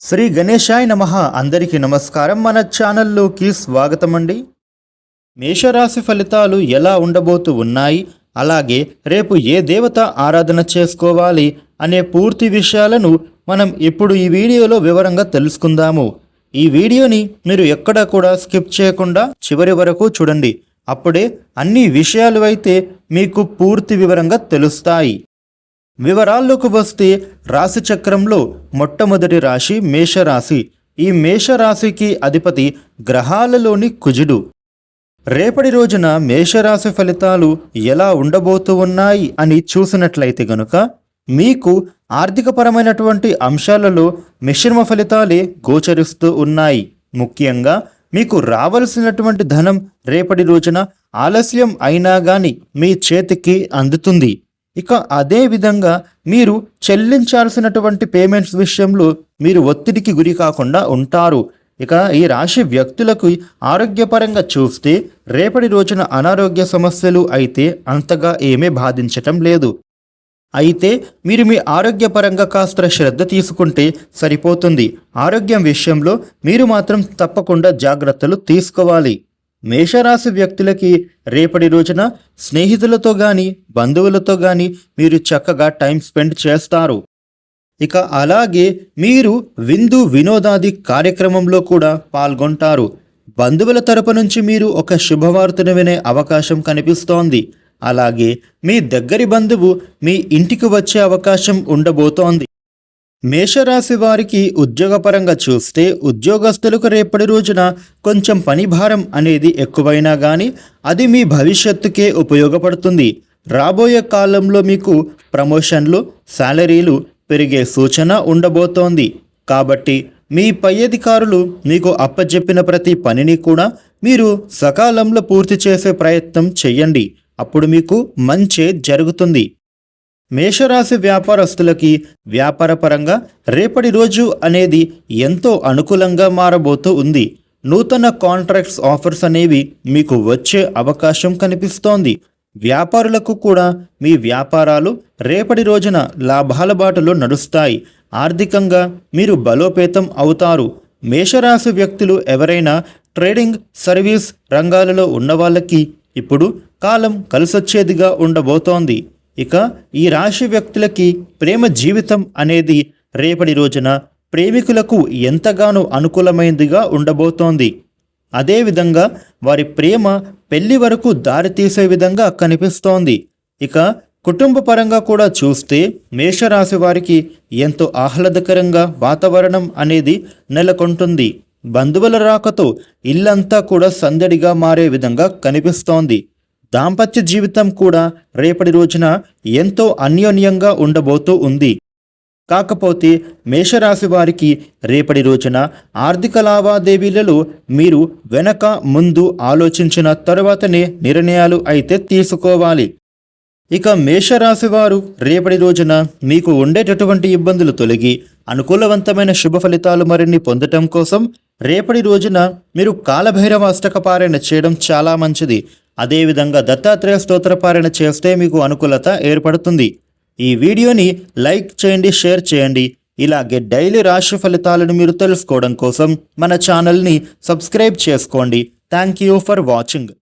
శ్రీ గణేశాయ నమ. అందరికీ నమస్కారం. మన ఛానల్లోకి స్వాగతం అండి మేషరాశి ఫలితాలు ఎలా ఉండబోతూ ఉన్నాయి? అలాగే రేపు ఏ దేవత ఆరాధన చేసుకోవాలి అనే పూర్తి విషయాలను మనం ఇప్పుడు ఈ వీడియోలో వివరంగా తెలుసుకుందాము. ఈ వీడియోని మీరు ఎక్కడా కూడా స్కిప్ చేయకుండా చివరి వరకు చూడండి. అప్పుడే అన్ని విషయాలు అయితే మీకు పూర్తి వివరంగా తెలుస్తాయి. వివరాల్లోకి వస్తే రాశి చక్రంలో మొట్టమొదటి రాశి మేషరాశి. ఈ మేషరాశికి అధిపతి గ్రహాలలోని కుజుడు. రేపటి రోజున మేషరాశి ఫలితాలు ఎలా ఉండబోతూ ఉన్నాయి అని చూసినట్లయితే గనుక మీకు ఆర్థికపరమైనటువంటి అంశాలలో మిశ్రమ ఫలితాలే గోచరిస్తూ ఉన్నాయి. ముఖ్యంగా మీకు రావలసినటువంటి ధనం రేపటి రోజున ఆలస్యం అయినా గాని మీ చేతికి అందుతుంది. ఇక అదే విధంగా మీరు చెల్లించాల్సినటువంటి పేమెంట్స్ విషయంలో మీరు ఒత్తిడికి గురి కాకుండా ఉంటారు. ఇక ఈ రాశి వ్యక్తులకు ఆరోగ్యపరంగా చూస్తే రేపటి రోజున అనారోగ్య సమస్యలు అయితే అంతగా ఏమీ బాధించటం లేదు. అయితే మీరు మీ ఆరోగ్యపరంగా కాస్త శ్రద్ధ తీసుకుంటే సరిపోతుంది. ఆరోగ్యం విషయంలో మీరు మాత్రం తప్పకుండా జాగ్రత్తలు తీసుకోవాలి. మేషరాశి వ్యక్తులకి రేపటి రోజున స్నేహితులతో కానీ బంధువులతో కానీ మీరు చక్కగా టైం స్పెండ్ చేస్తారు. ఇక అలాగే మీరు విందు వినోదాది కార్యక్రమంలో కూడా పాల్గొంటారు. బంధువుల తరపు నుంచి మీరు ఒక శుభవార్తను వినే అవకాశం కనిపిస్తోంది. అలాగే మీ దగ్గరి బంధువు మీ ఇంటికి వచ్చే అవకాశం ఉండబోతోంది. మేషరాశి వారికి ఉద్యోగపరంగా చూస్తే ఉద్యోగస్తులకు రేపటి రోజున కొంచెం పని భారం అనేది ఎక్కువైనా కానీ అది మీ భవిష్యత్తుకే ఉపయోగపడుతుంది. రాబోయే కాలంలో మీకు ప్రమోషన్లు శాలరీలు పెరిగే సూచన ఉండబోతోంది. కాబట్టి మీ పై అధికారులు మీకు అప్పచెప్పిన ప్రతి పనిని కూడా మీరు సకాలంలో పూర్తి చేసే ప్రయత్నం చెయ్యండి అప్పుడు మీకు మంచే జరుగుతుంది. మేషరాశి వ్యాపారస్తులకి వ్యాపారపరంగా రేపటి రోజు అనేది ఎంతో అనుకూలంగా మారబోతూ ఉంది. నూతన కాంట్రాక్ట్స్ ఆఫర్స్ అనేవి మీకు వచ్చే అవకాశం కనిపిస్తోంది. వ్యాపారులకు కూడా మీ వ్యాపారాలు రేపటి రోజున లాభాల బాటలో నడుస్తాయి. ఆర్థికంగా మీరు బలోపేతం అవుతారు. మేషరాశి వ్యక్తులు ఎవరైనా ట్రేడింగ్ సర్వీస్ రంగాలలో ఉన్న వాళ్ళకి ఇప్పుడు కాలం కలిసొచ్చేదిగా ఉండబోతోంది. ఇక ఈ రాశి వ్యక్తులకి ప్రేమ జీవితం అనేది రేపటి రోజున ప్రేమికులకు ఎంతగానో అనుకూలమైనదిగా ఉండబోతోంది. అదేవిధంగా వారి ప్రేమ పెళ్ళి వరకు దారితీసే విధంగా కనిపిస్తోంది. ఇక కుటుంబ పరంగా కూడా చూస్తే మేషరాశి వారికి ఎంతో ఆహ్లాదకరంగా వాతావరణం అనేది నెలకొంటుంది. బంధువుల రాకతో ఇల్లంతా కూడా సందడిగా మారే విధంగా కనిపిస్తోంది. దాంపత్య జీవితం కూడా రేపటి రోజున ఎంతో అన్యోన్యంగా ఉండబోతూ ఉంది. కాకపోతే మేషరాశి వారికి రేపటి రోజున ఆర్థిక లావాదేవీలలో మీరు వెనక ముందు ఆలోచించిన తరువాతనే నిర్ణయాలు అయితే తీసుకోవాలి. ఇక మేషరాశి వారు రేపటి రోజున మీకు ఉండేటటువంటి ఇబ్బందులు తొలగి అనుకూలవంతమైన శుభ ఫలితాలు మరిన్ని పొందటం కోసం రేపటి రోజున మీరు కాలభైరవ అష్టకపారాయణ చేయడం చాలా మంచిది. అదేవిధంగా దత్తాత్రేయ స్తోత్రపారాయణ చేస్తే మీకు అనుకూలత ఏర్పడుతుంది. ఈ వీడియోని లైక్ చేయండి షేర్ చేయండి. ఇలాగే డైలీ రాశి ఫలితాలను మీరు తెలుసుకోవడం కోసం మన ఛానల్ని సబ్స్క్రైబ్ చేసుకోండి. Thank you for watching.